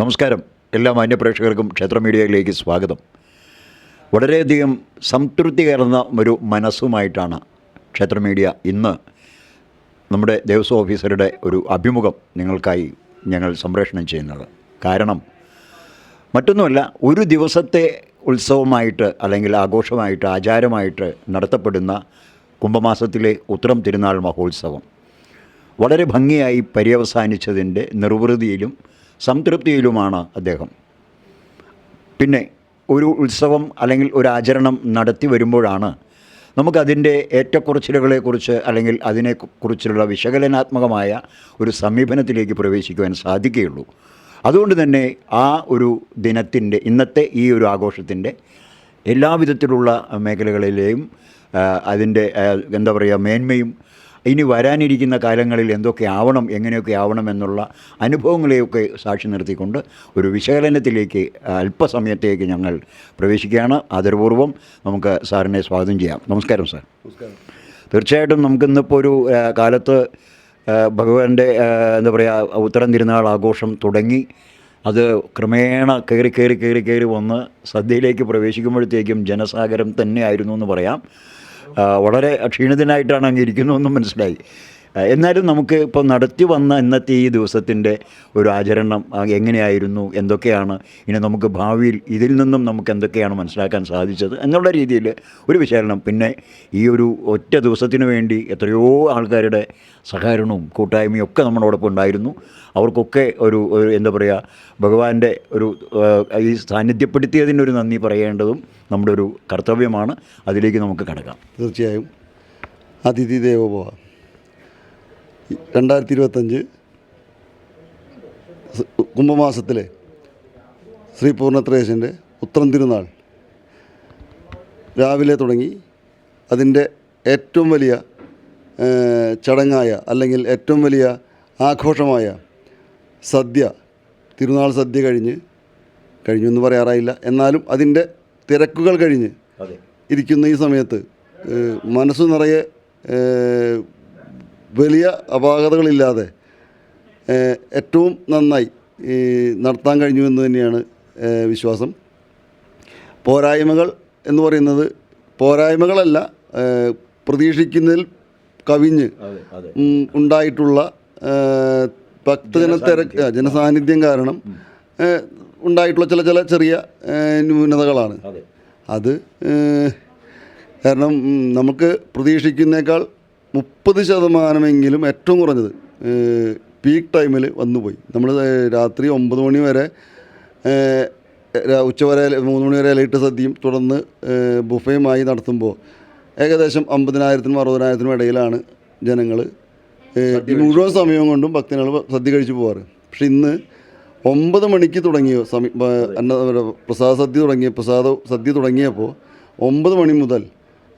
നമസ്കാരം. എല്ലാ മാന്യപ്രേക്ഷകർക്കും ക്ഷേത്ര മീഡിയയിലേക്ക് സ്വാഗതം. വളരെയധികം സംതൃപ്തി കയറുന്ന ഒരു മനസ്സുമായിട്ടാണ് ക്ഷേത്ര മീഡിയ ഇന്ന് നമ്മുടെ ദേവസ്വം ഓഫീസറുടെ ഒരു അഭിമുഖം നിങ്ങൾക്കായി ഞങ്ങൾ സംപ്രേഷണം ചെയ്യുന്നത്. കാരണം മറ്റൊന്നുമല്ല ഒരു ദിവസത്തെ ഉത്സവമായിട്ട് അല്ലെങ്കിൽ ആഘോഷമായിട്ട് ആചാരമായിട്ട് നടത്തപ്പെടുന്ന കുംഭമാസത്തിലെ ഉത്രം തിരുനാൾ മഹോത്സവം. വളരെ ഭംഗിയായി പര്യവസാനിച്ചതിന്റെ നിർവൃതിയിലും സംതൃപ്തിയിലുമാണ് അദ്ദേഹം. പിന്നെ ഒരു ഉത്സവം അല്ലെങ്കിൽ ഒരു ആചരണം നടത്തി വരുമ്പോഴാണ് നമുക്കതിന്റെ ഏറ്റക്കുറച്ചിലുകളെക്കുറിച്ച് അല്ലെങ്കിൽ അതിനെക്കുറിച്ചുള്ള വിശകലനാത്മകമായ ഒരു സമീപനത്തിലേക്ക് പ്രവേശിക്കുവാൻ സാധിക്കുകയുള്ളൂ. അതുകൊണ്ട് തന്നെ ആ ഒരു ദിനത്തിന്റെ ഇന്നത്തെ ഈ ഒരു ആഘോഷത്തിന്റെ എല്ലാവിധത്തിലുള്ള മേഖലകളിലെയും അതിന്റെ എന്താ പറയുക മേന്മയും ഇനി വരാനിരിക്കുന്ന കാലങ്ങളിൽ എന്തൊക്കെ ആവണം എങ്ങനെയൊക്കെ ആവണം എന്നുള്ള അനുഭവങ്ങളെയൊക്കെ സാക്ഷി നിർത്തിക്കൊണ്ട് ഒരു വിശകലനത്തിലേക്ക് അല്പസമയത്തേക്ക് ഞങ്ങൾ പ്രവേശിക്കുകയാണ്. ആദരപൂർവം നമുക്ക് സാറിനെ സ്വാഗതം ചെയ്യാം. നമസ്കാരം സാർ. തീർച്ചയായിട്ടും നമുക്കിന്നിപ്പോൾ ഒരു കാലത്ത് ഭഗവാന്റെ എന്താ പറയുക ഉത്തരം തിരുനാൾ ആഘോഷം തുടങ്ങി. അത് ക്രമേണ കയറി കയറി കയറി കയറി വന്ന് സദ്യയിലേക്ക് പ്രവേശിക്കുമ്പോഴത്തേക്കും ജനസാഗരം തന്നെയായിരുന്നു എന്ന് പറയാം. വളരെ ക്ഷീണിതനായിട്ടാണ് അങ്ങ് ഇരിക്കുന്നതെന്നും മനസ്സിലായി. എന്നാലും നമുക്ക് ഇപ്പോൾ നടത്തി വന്ന ഇന്നത്തെ ഈ ദിവസത്തിന്റെ ഒരു ആചരണം എങ്ങനെയായിരുന്നു എന്തൊക്കെയാണ് ഇനി നമുക്ക് ഭാവിയിൽ ഇതിൽ നിന്നും നമുക്ക് എന്തൊക്കെയാണ് മനസ്സിലാക്കാൻ സാധിച്ചത് എന്നുള്ള രീതിയിൽ ഒരു വിശകലനം. പിന്നെ ഈ ഒരു ഒറ്റ ദിവസത്തിന് വേണ്ടി എത്രയോ ആൾക്കാരുടെ സഹകരണവും കൂട്ടായ്മയും ഒക്കെ നമ്മളോടൊപ്പം ഉണ്ടായിരുന്നു. അവർക്കൊക്കെ ഒരു എന്താ പറയുക ഭഗവാന്റെ ഒരു ഈ സാന്നിധ്യപ്പെടുത്തിയതിന്റെ ഒരു നന്ദി പറയേണ്ടതും നമ്മുടെ ഒരു കർത്തവ്യമാണ്. അതിലേക്ക് നമുക്ക് കടക്കാം. തീർച്ചയായും. അതിഥി ദേവോഭവ. രണ്ടായിരത്തി ഇരുപത്തഞ്ച് കുംഭമാസത്തിലെ ശ്രീ പൂർണത്രേശന്റെ ഉത്രം തിരുനാൾ രാവിലെ തുടങ്ങി അതിന്റെ ഏറ്റവും വലിയ ചടങ്ങായ അല്ലെങ്കിൽ ഏറ്റവും വലിയ ആഘോഷമായ സദ്യ തിരുനാൾ സദ്യ കഴിഞ്ഞ് കഴിഞ്ഞു എന്ന് പറയാറായില്ല. എന്നാലും അതിന്റെ തിരക്കുകൾ കഴിഞ്ഞ് ഇരിക്കുന്ന ഈ സമയത്ത് മനസ്സ് നിറയെ വലിയ അപാകതകളില്ലാതെ ഏറ്റവും നന്നായി ഈ നടത്താൻ കഴിഞ്ഞു എന്ന് തന്നെയാണ് വിശ്വാസം. പോരായ്മകൾ എന്ന് പറയുന്നത് പോരായ്മകളല്ല പ്രതീക്ഷിക്കുന്നതിൽ കവിഞ്ഞ് ഉണ്ടായിട്ടുള്ള ഭക്തജന തിരക്ക് ജനസാന്നിധ്യം. കാരണം ഉണ്ടായിട്ടുള്ള ചില ചില ചെറിയ ന്യൂനതകളാണ്. അത്. കാരണം നമുക്ക് പ്രതീക്ഷിക്കുന്നേക്കാൾ മുപ്പത് ശതമാനമെങ്കിലും ഏറ്റവും കുറഞ്ഞത് പീക്ക് ടൈമിൽ വന്നുപോയി. നമ്മൾ രാത്രി ഒമ്പത് മണി വരെ ഉച്ച വരെ ഉച്ചവരെ മൂന്ന് മണി വരെ ലൈറ്റ് സദ്യയും തുടർന്ന് ബുഫയുമായി നടത്തുമ്പോൾ ഏകദേശം അമ്പതിനായിരത്തിനും അറുപതിനായിരത്തിനും ഇടയിലാണ് ജനങ്ങൾ മുഴുവൻ സമയം കൊണ്ടും ഭക്തജനങ്ങൾ സദ്യ കഴിച്ചു പോവാറ്. പക്ഷെ ഇന്ന് ഒമ്പത് മണിക്ക് തുടങ്ങിയോ സമി അന്ന പ്രസാദ സദ്യ തുടങ്ങിയ പ്രസാദ സദ്യ തുടങ്ങിയപ്പോൾ ഒമ്പത് മണി മുതൽ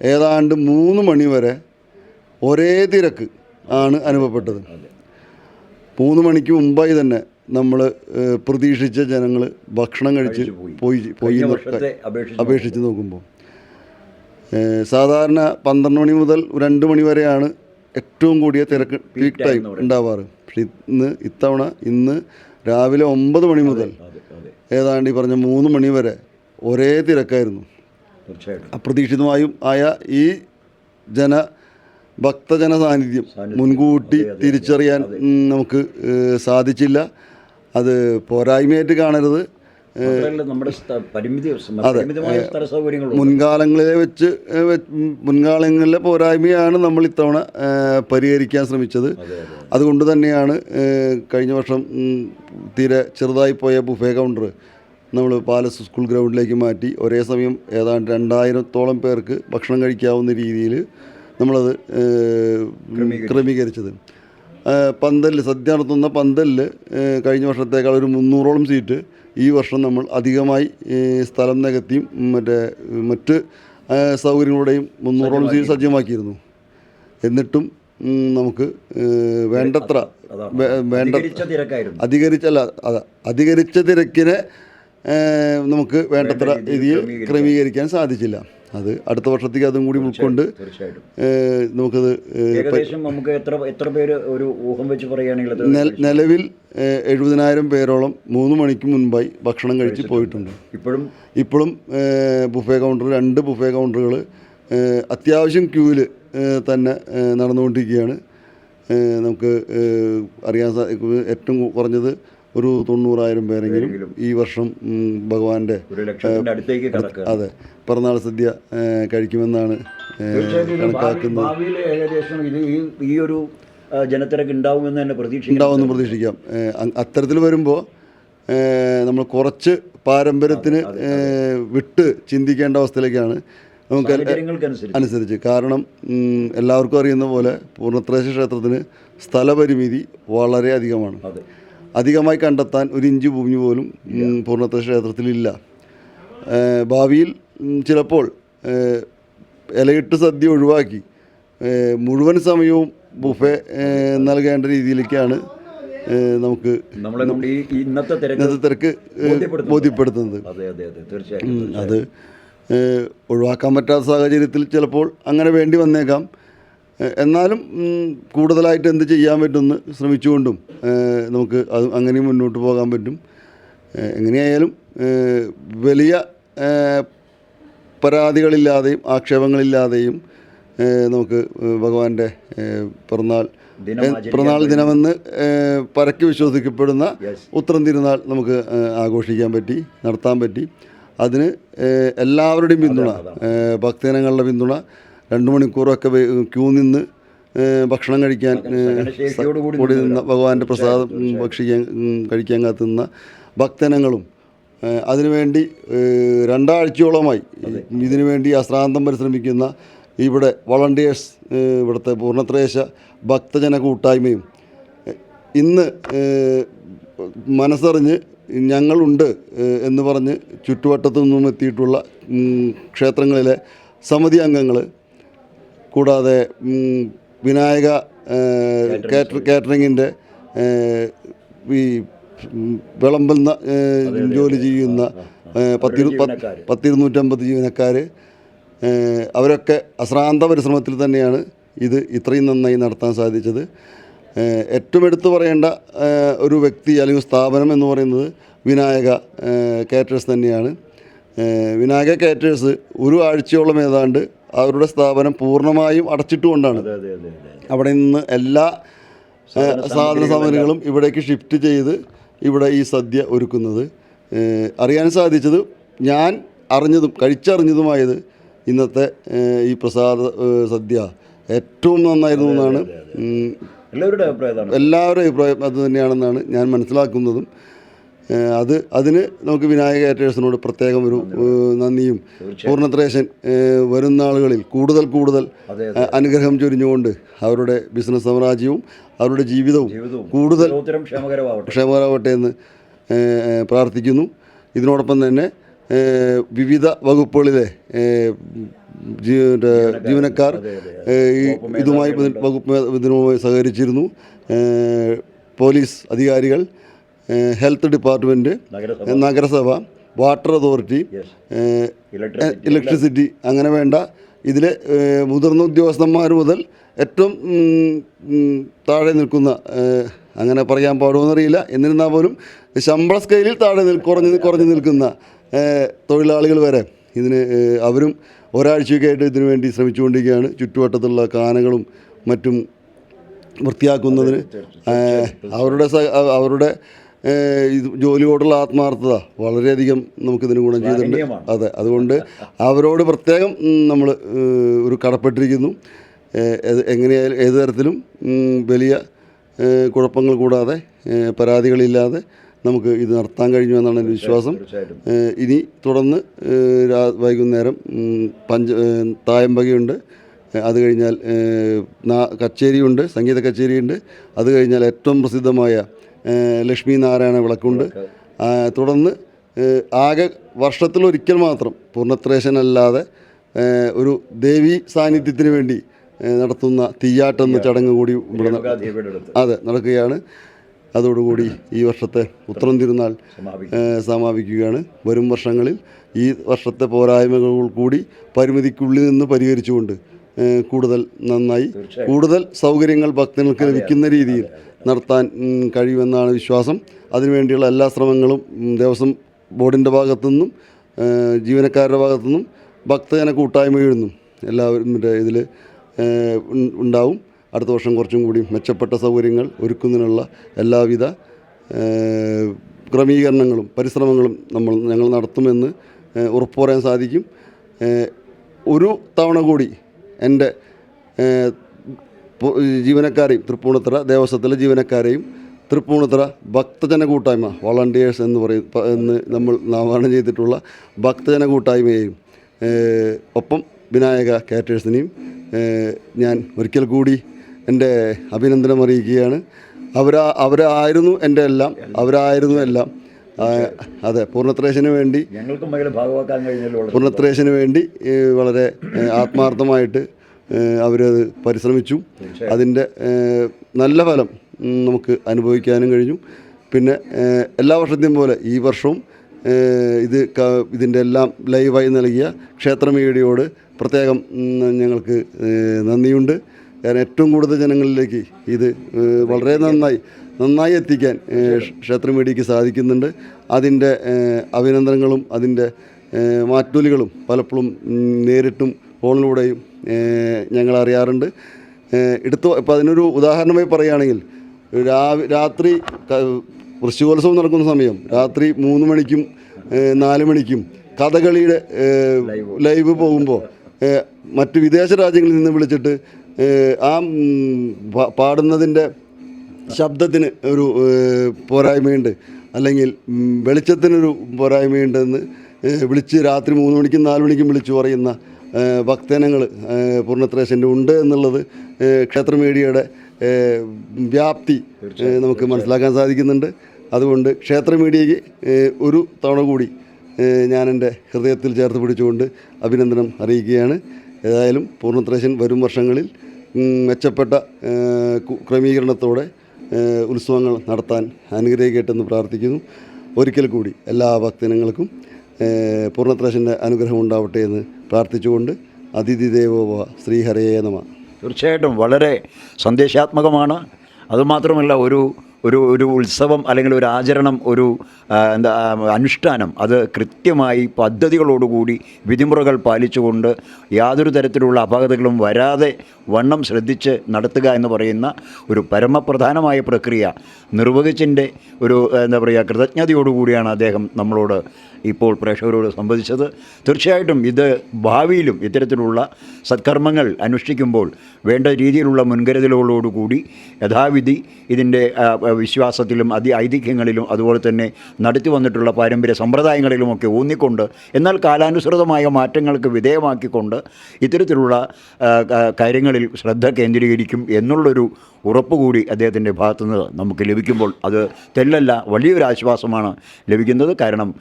ഏതാണ്ട് മൂന്ന് മണി വരെ ഒരേ തിരക്ക് ആണ് അനുഭവപ്പെട്ടത്. മൂന്ന് മണിക്ക് മുമ്പായി തന്നെ നമ്മൾ പ്രതീക്ഷിച്ച ജനങ്ങൾ ഭക്ഷണം കഴിച്ച് പോയി. പോയി അപേക്ഷിച്ച് നോക്കുമ്പോൾ. സാധാരണ പന്ത്രണ്ട് മണി മുതൽ രണ്ട് മണി വരെയാണ് ഏറ്റവും കൂടിയ തിരക്ക് പീക്ക് ടൈം ഉണ്ടാവാറ്. പക്ഷെ ഇന്ന് ഇത്തവണ ഇന്ന് രാവിലെ ഒമ്പത് മണി മുതൽ ഏതാണ്ട് ഈ പറഞ്ഞ മൂന്ന് മണി വരെ ഒരേ തിരക്കായിരുന്നു. അപ്രതീക്ഷിതമായും ആയ ഈ ജന ഭക്തജന സാന്നിധ്യം. മുൻകൂട്ടി തിരിച്ചറിയാൻ നമുക്ക് സാധിച്ചില്ല. അത് പോരായ്മയായിട്ട് കാണരുത്. അതെ മുൻകാലങ്ങളിലെ വെച്ച് മുൻകാലങ്ങളിലെ പോരായ്മയാണ് നമ്മൾ ഇത്തവണ പരിഹരിക്കാൻ ശ്രമിച്ചത്. അതെ അതെ അതുകൊണ്ട് തന്നെയാണ് കഴിഞ്ഞ വർഷം തീരെ ചെറുതായി പോയ ബുഫേ കൗണ്ടർ നമ്മൾ പാലസ് സ്കൂൾ ഗ്രൗണ്ടിലേക്ക് മാറ്റി ഒരേ സമയം ഏതാണ്ട് രണ്ടായിരത്തോളം പേർക്ക് ഭക്ഷണം കഴിക്കാവുന്ന രീതിയിൽ നമ്മളത് ക്രമീകരിച്ചത്. പന്തലിൽ സദ്യ നടത്തുന്ന പന്തലിൽ കഴിഞ്ഞ വർഷത്തേക്കാൾ ഒരു മുന്നൂറോളം സീറ്റ് ഈ വർഷം നമ്മൾ അധികമായി സ്ഥലം നികത്തിയും മറ്റേ മറ്റ് സൗകര്യങ്ങളുടെയും മുന്നൂറോളം സീറ്റ് സജ്ജമാക്കിയിരുന്നു. എന്നിട്ടും നമുക്ക് വേണ്ടത്ര വേണ്ട അധികരിച്ചല്ല അത അധികരിച്ച തിരക്കിനെ നമുക്ക് വേണ്ടത്ര രീതിയിൽ ക്രമീകരിക്കാൻ സാധിച്ചില്ല. അത് അടുത്ത വർഷത്തേക്ക് അതും കൂടി ഉൾക്കൊണ്ട് നമുക്കത് നമുക്ക് എത്ര എത്ര പേര് ഒരു ഊഹം വെച്ച് പറയുകയാണെങ്കിൽ നിലവിൽ എഴുപതിനായിരം പേരോളം മൂന്ന് മണിക്ക് മുൻപായി ഭക്ഷണം കഴിച്ച് പോയിട്ടുണ്ട്. ഇപ്പോഴും? ഇപ്പോഴും ബുഫേ കൗണ്ടർ രണ്ട് ബുഫേ കൗണ്ടറുകൾ അത്യാവശ്യം ക്യൂവിൽ തന്നെ നടന്നുകൊണ്ടിരിക്കുകയാണ്. നമുക്ക് അറിയാൻ സാധിക്കും ഏറ്റവും കുറഞ്ഞത് ഒരു തൊണ്ണൂറായിരം പേരെങ്കിലും ഈ വർഷം ഭഗവാന്റെ അതെ പിറന്നാൾ സദ്യ കഴിക്കുമെന്നാണ് കണക്കാക്കുന്നത്. ഈ ഒരു ജനത്തിരക്ക് ഉണ്ടാവുമെന്ന് തന്നെ പ്രതീക്ഷിക്കുന്നു. ഉണ്ടാവുമെന്ന് പ്രതീക്ഷിക്കാം. അത്തരത്തിൽ വരുമ്പോൾ നമ്മൾ കുറച്ച് പാരമ്പര്യത്തിന് വിട്ട് ചിന്തിക്കേണ്ട അവസ്ഥയിലേക്കാണ് നമുക്ക് അനുസരിച്ച്. കാരണം എല്ലാവർക്കും അറിയുന്ന പോലെ പൂർണത്രേശ ക്ഷേത്രത്തിന് സ്ഥലപരിമിതി വളരെ അധികമാണ്. അതെ. അധികമായി കണ്ടെത്താൻ ഒരു ഇഞ്ച് ഭൂമി പോലും ഉം, ക്ഷേത്രത്തിലില്ല. ഭാവിയിൽ ചിലപ്പോൾ ഇലയിട്ട് സദ്യ ഒഴിവാക്കി മുഴുവൻ സമയവും ബുഫെ നൽകേണ്ട രീതിയിലേക്കാണ് നമുക്ക് ഇന്നത്തെ തിരക്ക് ബോധ്യപ്പെടുത്തുന്നത്. അതെ ഒഴിവാക്കാൻ പറ്റാത്ത സാഹചര്യത്തിൽ ചിലപ്പോൾ അങ്ങനെ വേണ്ടി വന്നേക്കാം. എന്നാലും കൂടുതലായിട്ട് എന്ത് ചെയ്യാൻ പറ്റുമെന്ന് ശ്രമിച്ചുകൊണ്ടും നമുക്ക് അത് അങ്ങനെയും മുന്നോട്ട് പോകാൻ പറ്റും. എങ്ങനെയായാലും വലിയ പരാതികളില്ലാതെയും ആക്ഷേപങ്ങളില്ലാതെയും നമുക്ക് ഭഗവാന്റെ പിറന്നാൾ പിറന്നാൾ ദിനമെന്ന് പരക്കി വിശ്വസിക്കപ്പെടുന്ന ഉത്തരം ഉത്രം തിരുനാൾ നമുക്ക് ആഘോഷിക്കാൻ പറ്റി നടത്താൻ പറ്റി. അതിന് എല്ലാവരുടെയും പിന്തുണ ഭക്തജനങ്ങളുടെ പിന്തുണ രണ്ട് മണിക്കൂറൊക്കെ ക്യൂ നിന്ന് ഭക്ഷണം കഴിക്കാൻ കൂടി നിന്ന ഭഗവാന്റെ പ്രസാദം ഭക്ഷിക്കാൻ കഴിക്കാൻ കാത്തുന്ന ഭക്തനങ്ങളും അതിനുവേണ്ടി രണ്ടാഴ്ചയോളമായി ഇതിനു വേണ്ടി അശ്രാന്തം പരിശ്രമിക്കുന്ന ഇവിടെ വളണ്ടിയേഴ്സ് ഇവിടുത്തെ പൂർണത്രേശ ഭക്തജന കൂട്ടായ്മയും ഇന്ന് മനസ്സറിഞ്ഞ് ഞങ്ങളുണ്ട് എന്ന് പറഞ്ഞ് ചുറ്റുവട്ടത്തു നിന്നും എത്തിയിട്ടുള്ള ക്ഷേത്രങ്ങളിലെ സമിതി അംഗങ്ങൾ കൂടാതെ വിനായക കാറ്റർ കാറ്ററിങ്ങിന്റെ ഈ വിളമ്പുന്ന ജോലി ചെയ്യുന്ന പത്ത്. പത്തിരുന്നൂറ്റമ്പത് ജീവനക്കാർ അവരൊക്കെ അശ്രാന്ത പരിശ്രമത്തിൽ തന്നെയാണ് ഇത് ഇത്രയും നന്നായി നടത്താൻ സാധിച്ചത്. ഏറ്റവും എടുത്തു പറയേണ്ട ഒരു വ്യക്തി അല്ലെങ്കിൽ സ്ഥാപനം എന്ന് പറയുന്നത് വിനായക കാറ്റേഴ്സ് തന്നെയാണ്. വിനായക കാറ്റേഴ്സ് ഒരു ആഴ്ചയോളം ഏതാണ്ട് അവരുടെ സ്ഥാപനം പൂർണമായും അടച്ചിട്ടുകൊണ്ടാണ്. അവിടെ നിന്ന് എല്ലാ സാധന സാമഗ്രികളും ഇവിടേക്ക് ഷിഫ്റ്റ് ചെയ്ത് ഇവിടെ ഈ സദ്യ ഒരുക്കുന്നത്. അറിയാൻ സാധിച്ചത് ഞാൻ അറിഞ്ഞതും കഴിച്ചറിഞ്ഞതുമായത് ഇന്നത്തെ ഈ പ്രസാദ സദ്യ ഏറ്റവും നന്നായിരുന്നു എന്നാണ്. എല്ലാവരുടെ അഭിപ്രായം അത് തന്നെയാണെന്നാണ് ഞാൻ മനസ്സിലാക്കുന്നതും. അത് അതിന് നമുക്ക് വിനായക ഏറ്റേഴ്സിനോട് പ്രത്യേകം ഒരു നന്ദിയും പൂർണത്രേശൻ വരും വരുന്ന ആളുകളിൽ കൂടുതൽ കൂടുതൽ അനുഗ്രഹം ചൊരിഞ്ഞുകൊണ്ട് അവരുടെ ബിസിനസ് സാമ്രാജ്യവും അവരുടെ ജീവിതവും കൂടുതൽ ക്ഷേമകരമാവട്ടെ. എന്ന് പ്രാർത്ഥിക്കുന്നു. ഇതിനോടൊപ്പം തന്നെ വിവിധ വകുപ്പുകളിലെ ജീവനക്കാർ. ഈ ഇതുമായി വകുപ്പ് ഇതിനുമായി സഹകരിച്ചിരുന്നു. പോലീസ് അധികാരികൾ ഹെൽത്ത് ഡിപ്പാർട്ട്മെന്റ് നഗരസഭ. Water authority electricity. അങ്ങനെ വേണ്ട. ഇതിൽ മുതിർന്ന ഉദ്യോഗസ്ഥന്മാർ മുതൽ ഏറ്റവും താഴെ നിൽക്കുന്ന അങ്ങനെ പറയാൻ പാടുമെന്നറിയില്ല. എന്നിരുന്നാൽ പോലും ശമ്പള സ്കെയിലിൽ താഴെ നിൽ കുറഞ്ഞ് കുറഞ്ഞു നിൽക്കുന്ന തൊഴിലാളികൾ വരെ ഇതിന് അവരും ഒരാഴ്ചയൊക്കെ ആയിട്ട് ഇതിനു വേണ്ടി ശ്രമിച്ചുകൊണ്ടിരിക്കുകയാണ്. ചുറ്റുവട്ടത്തുള്ള കാനകളും മറ്റും വൃത്തിയാക്കുന്നതിന് അവരുടെ അവരുടെ ഇത് ജോലിയോടുള്ള ആത്മാർത്ഥത വളരെയധികം നമുക്കിതിന് ഗുണം ചെയ്തിട്ടുണ്ട്. അതെ അതുകൊണ്ട് അവരോട് പ്രത്യേകം നമ്മൾ ഒരു കടപ്പെട്ടിരിക്കുന്നു. എങ്ങനെയായാലും ഏത് തരത്തിലും വലിയ കുഴപ്പങ്ങൾ കൂടാതെ പരാതികളില്ലാതെ നമുക്ക് ഇത് നടത്താൻ കഴിഞ്ഞു എന്നാണ് എന്റെ വിശ്വാസം. ഇനി തുടർന്ന് വൈകുന്നേരം പഞ്ച തായമ്പകയുണ്ട്. അത് കഴിഞ്ഞാൽ കച്ചേരിയുണ്ട് സംഗീത കച്ചേരിയുണ്ട്. അത് കഴിഞ്ഞാൽ ഏറ്റവും പ്രസിദ്ധമായ ലക്ഷ്മി നാരായണ വിളക്കുണ്ട്. തുടർന്ന് ആകെ വർഷത്തിലൊരിക്കൽ മാത്രം പൂർണത്രേശനല്ലാതെ ഒരു ദേവി സാന്നിധ്യത്തിന് വേണ്ടി നടത്തുന്ന നടത്തുന്ന തീയാട്ടെന്ന ചടങ്ങ് കൂടി ഇവിടെ അതെ നടക്കുകയാണ്. അതോടുകൂടി ഈ വർഷത്തെ ഉത്രം തിരുനാൾ സമാപിക്കുകയാണ്. വരും വർഷങ്ങളിൽ ഈ വർഷത്തെ പോരായ്മകൾ കൂടി പരിമിതിക്കുള്ളിൽ നിന്ന് പരിഹരിച്ചുകൊണ്ട് കൂടുതൽ നന്നായി കൂടുതൽ സൗകര്യങ്ങൾ ഭക്തങ്ങൾക്ക് ലഭിക്കുന്ന രീതിയിൽ നടത്താൻ കഴിയുമെന്നാണ് വിശ്വാസം. അതിനുവേണ്ടിയുള്ള എല്ലാ ശ്രമങ്ങളും ദേവസ്വം ബോർഡിന്റെ ഭാഗത്തുനിന്നും ജീവനക്കാരുടെ ഭാഗത്തുനിന്നും ഭക്തജന കൂട്ടായ്മയിൽ നിന്നും എല്ലാവരും ഇതിൽ ഉണ്ടാവും. അടുത്ത വർഷം കുറച്ചും കൂടി മെച്ചപ്പെട്ട സൗകര്യങ്ങൾ ഒരുക്കുന്നതിനുള്ള എല്ലാവിധ ക്രമീകരണങ്ങളും പരിശ്രമങ്ങളും നമ്മൾ ഞങ്ങൾ നടത്തുമെന്ന് ഉറപ്പു പറയാൻ സാധിക്കും. ഒരു തവണ കൂടി എന്റെ ജീവനക്കാരെയും തൃപ്പൂണിത്തറ ദേവസ്വത്തിലെ ജീവനക്കാരെയും തൃപ്പൂണിത്തറ ഭക്തജന കൂട്ടായ്മ വളണ്ടിയേഴ്സ് എന്ന് പറയും എന്ന് നമ്മൾ നാമകരണം ചെയ്തിട്ടുള്ള ഭക്തജന കൂട്ടായ്മയെയും ഒപ്പം വിനായക കാറ്റേഴ്സിനെയും ഞാൻ ഒരിക്കൽ കൂടി എന്റെ അഭിനന്ദനം അറിയിക്കുകയാണ്. അവരാ അവരായിരുന്നു എന്റെ എല്ലാം അവരായിരുന്നു എല്ലാം. അതെ പൂർണത്രേശന് വേണ്ടി പൂർണത്രേശന് വേണ്ടി വളരെ ആത്മാർത്ഥമായിട്ട് അവരത് പരിശ്രമിച്ചു. അതിന്റെ നല്ല ഫലം നമുക്ക് അനുഭവിക്കാനും കഴിഞ്ഞു. പിന്നെ എല്ലാ വർഷത്തെയും പോലെ ഈ വർഷവും ഇത് ഇതിന്റെ എല്ലാം ലൈവായി നൽകിയ ക്ഷേത്ര മീഡിയയോട് പ്രത്യേകം ഞങ്ങൾക്ക് നന്ദിയുണ്ട്. കാരണം ഏറ്റവും കൂടുതൽ ജനങ്ങളിലേക്ക് ഇത് വളരെ നന്നായി നന്നായി എത്തിക്കാൻ ക്ഷേത്ര മീഡിയയ്ക്ക് സാധിക്കുന്നുണ്ട്. അതിന്റെ അഭിനന്ദനങ്ങളും അതിന്റെ മാറ്റൂലികളും പലപ്പോഴും നേരിട്ടും ഫോണിലൂടെയും ഞങ്ങൾ അറിയാറുണ്ട് എടുത്തു ഇപ്പോൾ അതിനൊരു ഉദാഹരണമായി പറയുകയാണെങ്കിൽ രാവി രാത്രി വൃശ്ചികോത്സവം നടക്കുന്ന സമയം രാത്രി മൂന്ന് മണിക്കും നാല് മണിക്കും കഥകളിയുടെ ലൈവ്. പോകുമ്പോൾ മറ്റ് വിദേശ രാജ്യങ്ങളിൽ നിന്ന് വിളിച്ചിട്ട് ആ പാടുന്നതിന്റെ ശബ്ദത്തിന് ഒരു പോരായ്മയുണ്ട്. അല്ലെങ്കിൽ വെളിച്ചത്തിനൊരു പോരായ്മയുണ്ടെന്ന് വിളിച്ച് രാത്രി മൂന്ന് മണിക്കും നാല് മണിക്കും വിളിച്ചു പറയുന്ന ഏഹ്, ഭക്തജനങ്ങൾ പൂർണത്രേശന്റെ ഉണ്ട് എന്നുള്ളത് ക്ഷേത്ര മീഡിയയുടെ വ്യാപ്തി നമുക്ക് മനസ്സിലാക്കാൻ സാധിക്കുന്നുണ്ട്. അതുകൊണ്ട് ക്ഷേത്ര മീഡിയയ്ക്ക് ഒരു തവണ കൂടി ഞാൻ എന്റെ ഹൃദയത്തിൽ ചേർത്ത് പിടിച്ചുകൊണ്ട് അഭിനന്ദനം അറിയിക്കുകയാണ്. ഏതായാലും പൂർണത്രേശൻ വരും വർഷങ്ങളിൽ മെച്ചപ്പെട്ട ക്രമീകരണത്തോടെ ഉത്സവങ്ങൾ നടത്താൻ അനുഗ്രഹിക്കട്ടെന്ന് പ്രാർത്ഥിക്കുന്നു. ഒരിക്കൽ കൂടി എല്ലാ ഭക്തജനങ്ങൾക്കും പൂർണത്രേശന്റെ അനുഗ്രഹം ഉണ്ടാവട്ടെ എന്ന് പ്രാർത്ഥിച്ചുകൊണ്ട് അതിഥി ദേവോഭവ ശ്രീഹരയേ നമ. തീർച്ചയായിട്ടും വളരെ സന്ദേശാത്മകമാണ്. അതുമാത്രമല്ല ഒരു ഒരു ഒരു ഉത്സവം അല്ലെങ്കിൽ ഒരു ആചരണം ഒരു എന്താ അനുഷ്ഠാനം അത് കൃത്യമായി പദ്ധതികളോടുകൂടി വിധിമുറകൾ പാലിച്ചുകൊണ്ട് യാതൊരു തരത്തിലുള്ള അപാകതകളും വരാതെ വണ്ണം ശ്രദ്ധിച്ച് നടത്തുക എന്ന് പറയുന്ന ഒരു പരമപ്രധാനമായ പ്രക്രിയ. നിർവഹിച്ചിന്റെ ഒരു എന്താ പറയുക കൃതജ്ഞതയോടുകൂടിയാണ് അദ്ദേഹം നമ്മളോട് ഇപ്പോൾ പ്രേക്ഷകരോട് സംവദിച്ചത്. തീർച്ചയായിട്ടും ഇത് ഭാവിയിലും ഇത്തരത്തിലുള്ള സത്കർമ്മങ്ങൾ അനുഷ്ഠിക്കുമ്പോൾ വേണ്ട രീതിയിലുള്ള മുൻകരുതലുകളോടുകൂടി യഥാവിധി ഇതിന്റെ വിശ്വാസത്തിലും അതി ഐതിഹ്യങ്ങളിലും അതുപോലെ തന്നെ നടത്തി വന്നിട്ടുള്ള പാരമ്പര്യ സമ്പ്രദായങ്ങളിലുമൊക്കെ ഊന്നിക്കൊണ്ട് എന്നാൽ കാലാനുസൃതമായ മാറ്റങ്ങൾക്ക് വിധേയമാക്കിക്കൊണ്ട് ഇത്തരത്തിലുള്ള കാര്യങ്ങളിൽ ശ്രദ്ധ കേന്ദ്രീകരിക്കും എന്നുള്ളൊരു ഉറപ്പ് കൂടി അദ്ദേഹത്തിന്റെ ഭാഗത്തുനിന്ന് നമുക്ക് ലഭിക്കുമ്പോൾ അത് തെല്ലല്ല വലിയൊരു ആശ്വാസമാണ് ലഭിക്കുന്നത്. കാരണം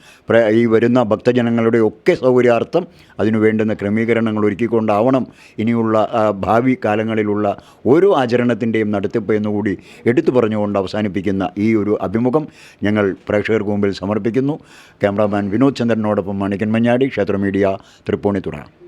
ഈ വരുന്ന ഭക്തജനങ്ങളുടെ ഒക്കെ സൗകര്യാർത്ഥം അതിനു വേണ്ടുന്ന ക്രമീകരണങ്ങൾ ഒരുക്കിക്കൊണ്ടാവണം ഇനിയുള്ള ഭാവി കാലങ്ങളിലുള്ള ഓരോ ആചരണത്തിന്റെയും നടത്തിപ്പ് എന്നുകൂടി എടുത്തു പറഞ്ഞുകൊണ്ട് അവസാനിപ്പിക്കുന്ന ഈ ഒരു അഭിമുഖം ഞങ്ങൾ പ്രേക്ഷകർക്ക് മുമ്പിൽ സമർപ്പിക്കുന്നു. ക്യാമറാമാൻ വിനോദ് ചന്ദ്രനോടൊപ്പം മണിക്കൻ മഞ്ഞാടി ക്ഷേത്ര മീഡിയ തൃപ്പൂണിത്തുറ.